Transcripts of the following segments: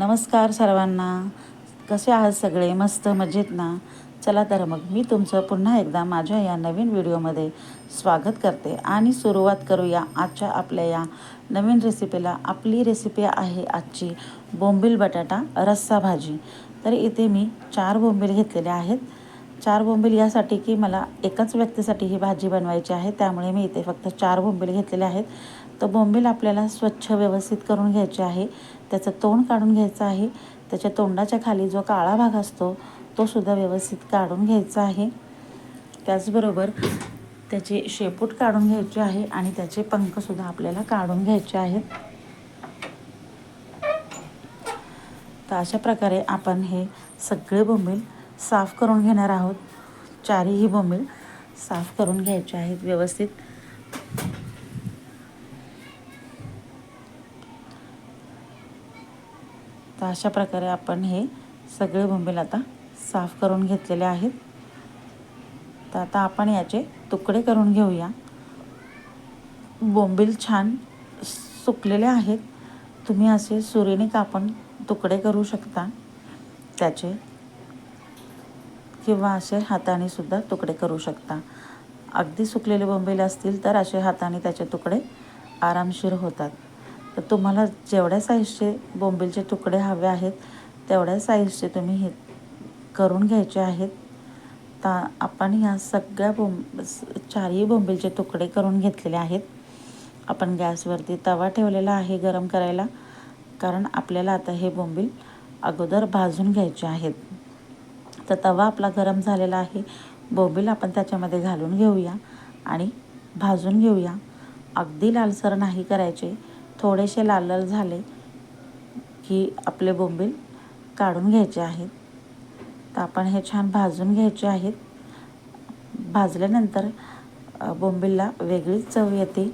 नमस्कार सर्वांना. कसे आहात सगळे? मस्त मजेत ना? चला तर मग मी तुमचं पुन्हा एकदा माझ्या या नवीन व्हिडिओमध्ये स्वागत करते. आणि सुरुवात करूया आजच्या आपल्या या नवीन रेसिपीला आपली रेसिपी आहे आजची बोंबील बटाटा रस्सा भाजी. तर इथे मी चार बोंबील घेतलेले आहेत. चार बोंबील यासाठी की मला एकाच व्यक्तीसाठी ही भाजी बनवायची आहे. त्यामुळे मी इथे फक्त चार बोंबील घेतलेले आहेत. तर बोंबील आपल्याला स्वच्छ व्यवस्थित करून घ्यायचे आहे. त्याचं तोंड काढून घ्यायचं आहे. त्याच्या तोंडाच्या खाली जो काळा भाग असतो तो सुद्धा व्यवस्थित काढून घ्यायचा आहे. त्याचबरोबर त्याचे शेपूट काढून घ्यायचे आहे आणि त्याचे पंखसुद्धा आपल्याला काढून घ्यायचे आहेत. तर अशा प्रकारे आपण हे सगळे बोंबील साफ करून घेणार आहोत. चारही बोंबील साफ करून घ्यायचे आहेत व्यवस्थित. तर अशा प्रकारे आपण हे सगळे बोंबील आता साफ करून घेतलेले आहेत. तर आता आपण याचे तुकडे करून घेऊया. बोंबील छान सुकलेले आहेत. तुम्ही असे सुरीने कापून तुकडे करू शकता. त्याचे किंवा असे हाताने सुद्धा तुकडे करू शकता. अगदी सुकलेले बोंबील असतील तर असे हाताने त्याचे तुकडे आरामशीर होतात. तर तुम्हाला जेवढ्या साईजचे बोंबीलचे तुकडे हवे आहेत तेवढ्या साईजचे तुम्ही हे करून घ्यायचे आहेत. ता आपण ह्या सगळ्या बोंब चारही बोंबीलचे तुकडे करून घेतलेले आहेत. आपण गॅसवरती तवा ठेवलेला आहे गरम करायला कारण आपल्याला आता हे बोंबील अगोदर भाजून घ्यायचे आहेत. तर तवा आपला गरम झालेला आहे. बोंबील आपण त्याच्यामध्ये घालून घेऊया आणि भाजून घेऊया. अगदी लालसर नाही करायचे. थोडेसे लाल लाल झाले की आपले बोंबील काढून घ्यायचे आहेत. तर आपण हे छान भाजून घ्यायचे आहेत. भाजल्यानंतर बोंबीलला वेगळीच चव येते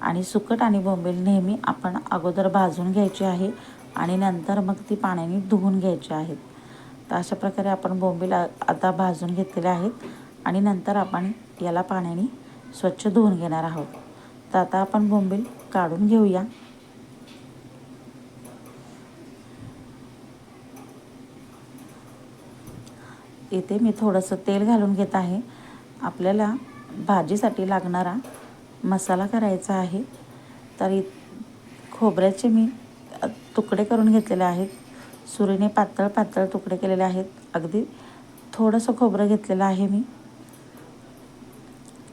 आणि सुकट आणि बोंबील नेहमी आपण अगोदर भाजून घ्यायचे आहे आणि नंतर मग ती पाण्याने धुवून घ्यायची आहेत. तर अशा प्रकारे आपण बोंबील आता भाजून घेतलेले आहेत आणि नंतर आपण याला पाण्याने स्वच्छ धुवून घेणार आहोत. तर आता आपण बोंबील काढून घेऊया. इथे मी थोडंसं तेल घालून घेत आहे. आपल्याला भाजीसाठी लागणारा मसाला करायचा आहे. तर खोबऱ्याचे मी तुकडे करून घेतलेले आहेत. सुरीने पातळ पातळ तुकडे केलेले आहेत. अगदी थोडंसं खोबरं घेतलेलं आहे मी.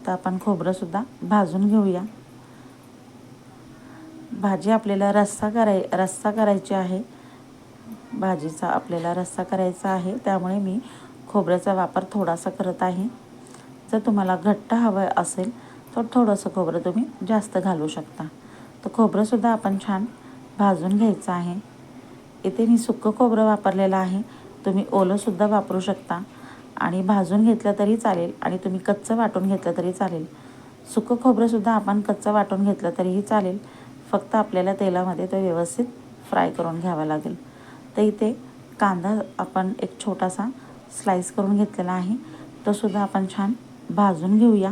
तर आपण खोबरंसुद्धा भाजून घेऊया. भाजी आपल्याला रस्सा कराय रस्सा करायची आहे. भाजीचा आपल्याला रस्सा करायचा आहे. त्यामुळे मी खोबऱ्याचा वापर थोडासा करत आहे. जर तुम्हाला घट्ट हवं असेल तर थोडंसं खोबरं तुम्ही जास्त घालू शकता. तर खोबरंसुद्धा आपण छान भाजून घ्यायचं आहे. इथे मी सुकं खोबरं वापरलेलं आहे. तुम्ही ओलंसुद्धा वापरू शकता. आणि भाजून घेतलं तरी चालेल आणि तुम्ही कच्चं वाटून घेतलं तरी चालेल. सुकं खोबरंसुद्धा आपण कच्चं वाटून घेतलं तरीही चालेल. फक्त आपल्याला तेलामध्ये तो व्यवस्थित फ्राय करून घ्यावा लागेल. तर इथे कांदा आपण एक छोटासा स्लाईस करून घेतलेला आहे. तो सुद्धा आपण छान भाजून घेऊया.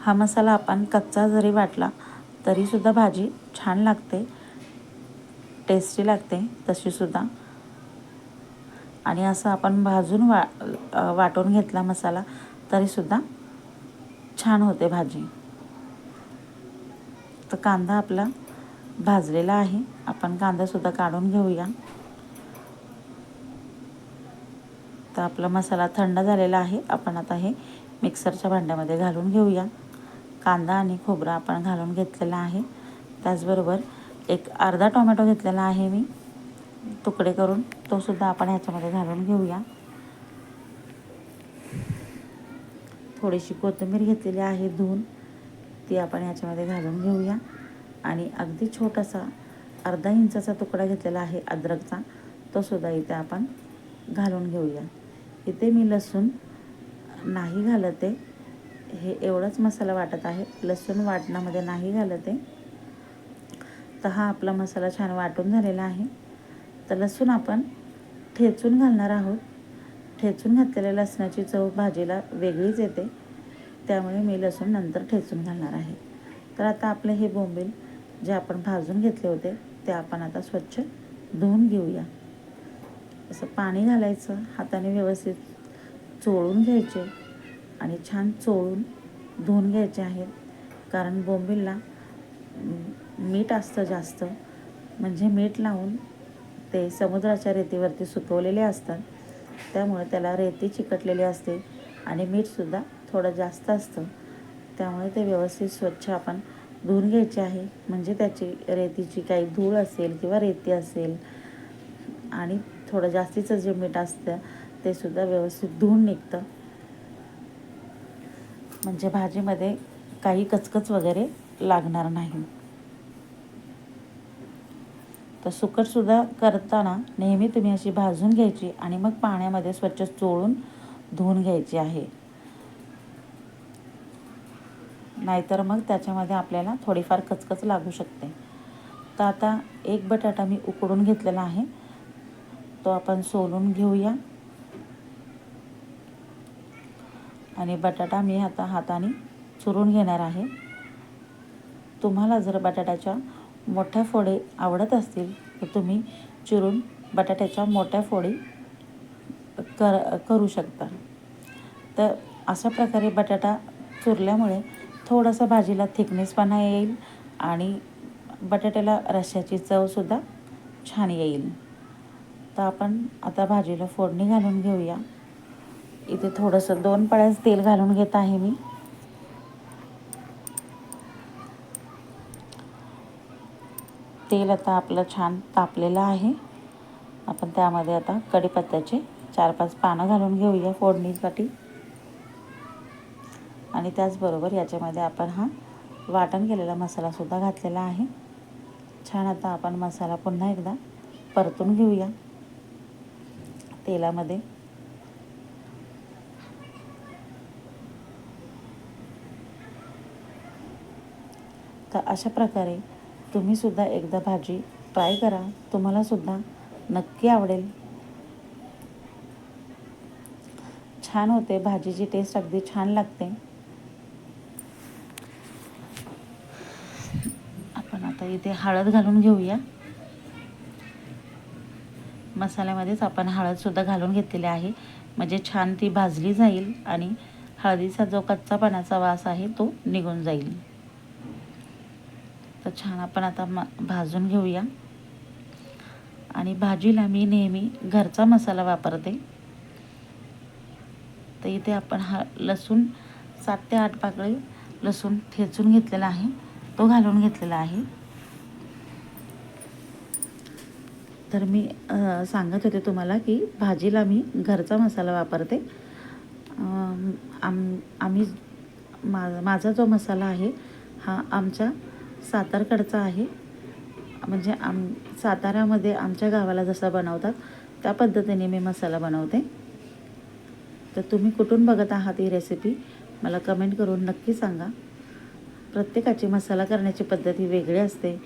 हा मसाला आपण कच्चा जरी वाटला तरीसुद्धा भाजी छान लागते. टेस्टी लागते तशीसुद्धा आणि असं आपण भाजून वा वाटून घेतला मसाला तरीसुद्धा छान होते भाजी. तर कांदा आपला भाजलेला आहे. आपण कांदासुद्धा काढून घेऊया. आता आपला मसाला थंड झालेला आहे. आपण आता हे मिक्सरच्या भांड्यामध्ये घालून घेऊया. कांदा आणि खोबरा आपण घालून घेतलेला आहे. त्याचबरोबर एक अर्धा टोमॅटो घेतलेला आहे मी. तुकडे करून तोसुद्धा आपण ह्याच्यामध्ये घालून घेऊया. थोडीशी कोथिंबीर घेतलेली आहे धुवून. ती आपण याच्यामध्ये घालून घेऊया. आणि अगदी छोटासा अर्धा इंचाचा तुकडा घेतलेला आहे अद्रकचा. तो सुद्धा इथे आपण घालून घेऊया. इथे मी लसूण नाही घालत. आहे हे एवढंच मसाला वाटत आहे. लसूण वाटणामध्ये नाही घालत. आहे तर हा आपला मसाला छान वाटून झालेला आहे. तर लसूण आपण ठेचून घालणार आहोत. ठेचून घातलेल्या लसणाची चव भाजीला वेगळीच येते. त्यामुळे मी लसूण नंतर ठेचून घालणार आहे. तर आता आपले हे बोंबील जे आपण भाजून घेतले होते ते आपण आता स्वच्छ धुवून घेऊया. असं पाणी घालायचं हाताने व्यवस्थित चोळून घ्यायचे आणि छान चोळून धुवून घ्यायचे आहेत कारण बोंबिलला मीठ असतं जास्त. म्हणजे मीठ लावून ते समुद्राच्या रेतीवरती सुकवलेले असतात. त्यामुळे त्याला रेती चिकटलेली असते आणि मीठसुद्धा थोडं जास्त असतं. त्यामुळे ते व्यवस्थित स्वच्छ आपण धुवून घ्यायचे आहे. म्हणजे त्याची रेतीची काही धूळ असेल किंवा रेती असेल आणि थोडं जास्तीचं जे मीठ असतं ते सुद्धा व्यवस्थित धुवून निघतं. म्हणजे भाजीमध्ये काही कचकच वगैरे लागणार नाही. तर सुकटसुद्धा करताना नेहमी तुम्ही अशी भाजून घ्यायची आणि मग पाण्यामध्ये स्वच्छ चोळून धुवून घ्यायची आहे. नाहीतर मग त्याच्यामध्ये आपल्याला थोडीफार कचकच लागू शकते. तर आता एक बटाटा मी उकडून घेतलेला आहे. तो आपण सोलून घेऊया. आणि बटाटा मी आता हाताने चुरून घेणार आहे. तुम्हाला जर बटाट्याच्या मोठ्या फोडी आवडत असतील तर तुम्ही चिरून बटाट्याच्या मोठ्या फोडी कर करू शकता. तर अशा प्रकारे बटाटा चुरल्यामुळे थोडासा भाजीला थिकनेसपणा येईल आणि बटाट्याला रश्याची चवसुद्धा छान येईल. तर आपण आता भाजीला फोडणी घालून घेऊया. इथे थोडंसं दोन पळ्याच तेल घालून घेत आहे मी. तेल आता आपलं छान तापलेलं आहे. आपण त्यामध्ये आता कढीपत्त्याचे चार पाच पानं घालून घेऊया फोडणीसाठी. आणि त्याचबरोबर याच्यामध्ये आपण हा वाटण केलेला मसालासुद्धा घातलेला आहे. छान आता आपण मसाला पुन्हा एकदा परतून घेऊया. तेलामध्ये. तर अशा प्रकारे तुम्हीसुद्धा एकदा भाजी ट्राय करा. तुम्हालासुद्धा नक्की आवडेल. छान होते. भाजीची टेस्ट अगदी छान लागते. आपण आता इथे हळद घालून घेऊया. मसाल्यामध्येच आपण हळदसुद्धा घालून घेतलेली आहे. म्हणजे छान ती भाजली जाईल आणि हळदीचा जो कच्चापणाचा वास आहे तो निघून जाईल. तर छान आपण आता म भाजून घेऊया. आणि भाजीला मी नेहमी घरचा मसाला वापरते. तर इथे आपण हा लसूण सात ते आठ पाकळी लसूण ठेचून घेतलेला आहे. तो घालून घेतलेला आहे. तर मी सांगत होते तुम्हाला की भाजीला मी घरचा मसाला वापरते. आम आम्ही मा माझा जो मसाला आहे हा आमच्या सातारकडचा आहे. म्हणजे आम साताऱ्यामध्ये आमच्या गावाला जसा बनवतात त्या पद्धतीने मी मसाला बनवते. तर तुम्ही कुठून बघत आहात ही रेसिपी मला कमेंट करून नक्की सांगा. प्रत्येकाची मसाला करण्याची पद्धत ही वेगळी असते.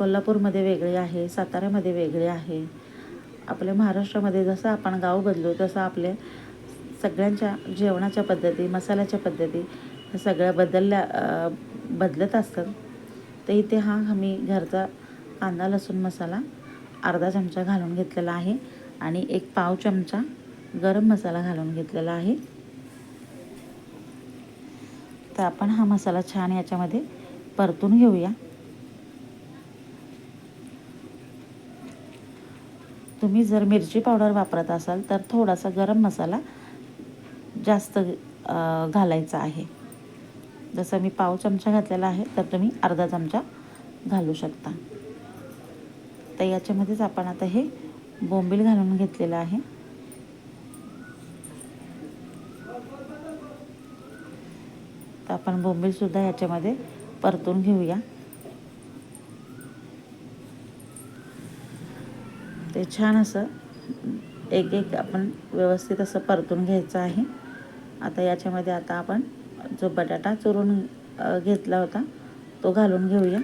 कोल्हापूरमध्ये वेगळी आहे साताऱ्यामध्ये वेगळी आहे. आपल्या महाराष्ट्रामध्ये जसं आपण गाव बदलू तसं आपले सगळ्यांच्या जेवणाच्या पद्धती मसाल्याच्या पद्धती ह्या सगळ्या बदलल्या बदलत असतात. तर इथे हा आम्ही घरचा कांदा लसूण मसाला अर्धा चमचा घालून घेतलेला आहे आणि एक पाव चमचा गरम मसाला घालून घेतलेला आहे. तर आपण हा मसाला छान याच्यामध्ये परतून घेऊया. तुम्ही जर मिरची पावडर वापरत असाल तर थोडासा गरम मसाला जास्त घालायचा आहे. जसं मी पाव चमचा घातलेला आहे तर तुम्ही अर्धा चमचा घालू शकता. तर याच्यामध्येच आपण आता हे बोंबील घालून घेतलेलं आहे. तर आपण बोंबीलसुद्धा याच्यामध्ये परतून घेऊया. ते छान असं एक एक आपण व्यवस्थित असं परतून घ्यायचं आहे. आता याच्यामध्ये आता आपण जो बटाटा चुरून घेतला होता तो घालून घेऊया.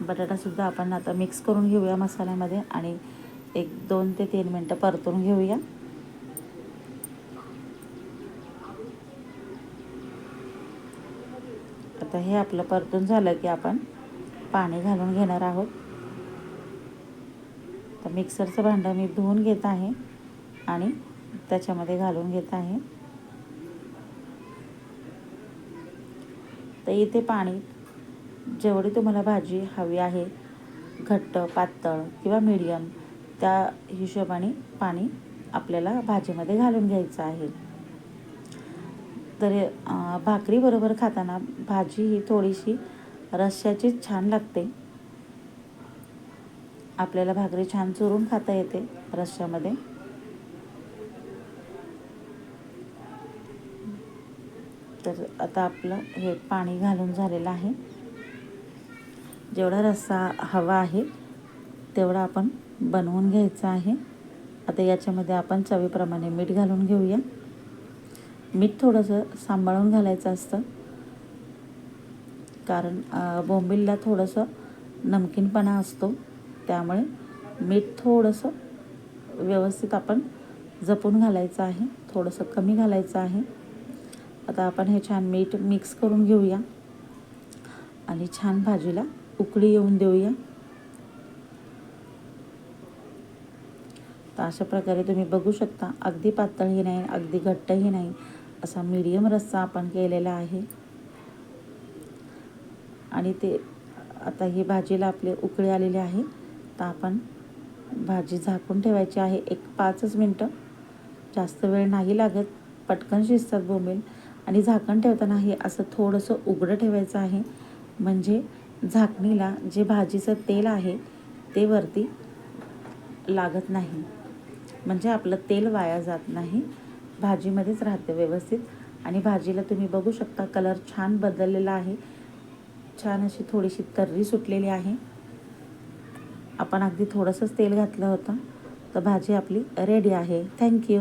बटाटासुद्धा आपण आता मिक्स करून घेऊया मसाल्यामध्ये आणि एक दोन ते तीन मिनटं परतून घेऊया. आता हे आपलं परतून झालं की आपण पाणी घालून घेणार आहोत. तर मिक्सरचं भांडं मी धुवून घेत आहे आणि त्याच्यामध्ये घालून घेत आहे. तर इथे पाणी जेवढी तुम्हाला भाजी हवी आहे घट्ट पातळ किंवा मीडियम त्या हिशोबाने पाणी आपल्याला भाजीमध्ये घालून घ्यायचं आहे. तर भाकरीबरोबर खाताना भाजी ही थोडीशी रश्श्याचीच छान लागते. आपल्याला भाकरी छान चुरून खाता येते रश्श्यामध्ये तर आता आपलं हे पाणी घालून झालेलं आहे. जेवढा रस्सा हवा आहे तेवढा आपण बनवून घ्यायचा आहे. आता याच्यामध्ये आपण चवीप्रमाणे मीठ घालून घेऊया. मीठ थोडंसं सांभाळून घालायचं असतं. कारण बोंबिलला बोंबीलला थोडंसं नमकीनपणा असतो. त्यामुळे मीठ थोडंसं व्यवस्थित आपण जपून घालायचं आहे. थोडंसं कमी घालायचं आहे. आता आपण हे छान मीठ मिक्स करून घेऊया. आणि छान भाजीला उकळी येऊन देऊया. तर अशा प्रकारे तुम्ही बघू शकता. अगदी पातळही नाही अगदी घट्टही नाही. असा मीडियम रस्सा आपण केलेला आहे. आणि ते आता ही भाजीला आपले उकळी आलेली आहे. तर आपण भाजी झाकून ठेवायची आहे. एक पाचच मिनटं. जास्त वेळ नाही लागत. पटकन शिजतात बोंबील. आणि झाकण ठेवताना हे असं थोडंसं उघडं ठेवायचं आहे. म्हणजे झाकणीला जे भाजीचं तेल आहे ते वरती लागत नाही. म्हणजे आपलं तेल वाया जात नाही. भाजीमध्येच राहते व्यवस्थित. आणि भाजीला तुम्ही बघू शकता कलर छान बदललेला आहे. छान अशी थोडीशी तर्री सुटलेली आहे. आपण अगदी थोडंसंच तेल घातलं होतं. तर भाजी आपली रेडी आहे. थँक्यू